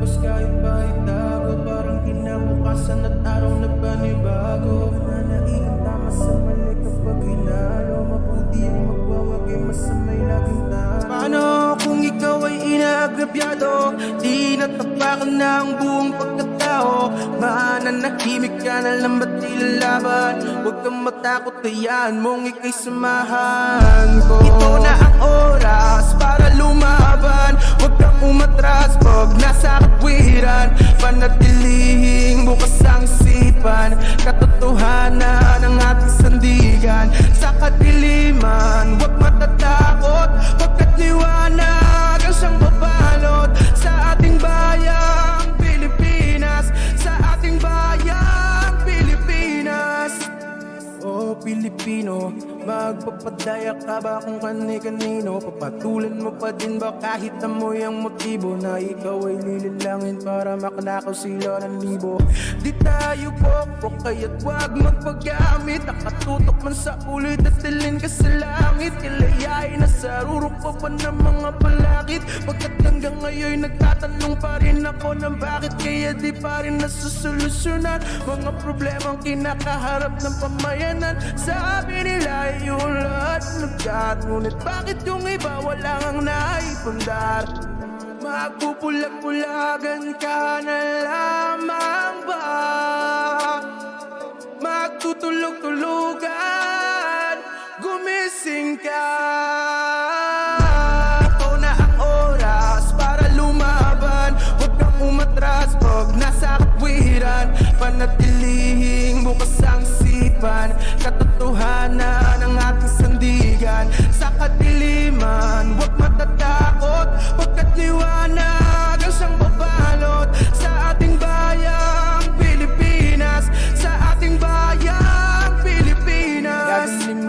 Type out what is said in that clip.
Tapos kahit pa itago Parang kinabukasan at araw na panibago. Nananaigan tama sa mali kapag hinalo. Mabuti ang magwawagi masamay laging talo. Paano kung ikaw ay inaagrabyado? Di natapakan na ang buong pagkatao. Mananahimik ka na lang ba't di lalaban? Huwag kang matakot kayaan mong ikay samahan ko. Ito na Katotohanan ng ating sandigan. Sa kadiliman Huwag matatakot. Huwag ka't liwanag Ang siyang babalot Sa ating bayang Pilipinas. Sa ating bayang Pilipinas. Oh Pilipino, magpapadaya ka ba kung kani-kanino? Papatulan mo pa din ba kahit amoy ang motibo Na ikaw ay lililangin para makanakaw sila ng libo? Di tayo pokpok kaya't wag magpagamit. Nakatutok man sa ulo datilin ka sa langit. Kilayain na sa pa ba ng mga balakid Pagkat hanggang ngayon nagtatanong pa rin ako ng bakit Kaya di pa rin nasusolusyonan. Mga problemang kinakaharap ng pamayanan Sabi nila ay ulat Nagkat ngunit bakit yung iba wala ang naipundar? Magpupulag-pulagan ka na lamang ba? Magtutulog-tulugan Gumising ka Katotohanan ng ating sandigan. Sa matat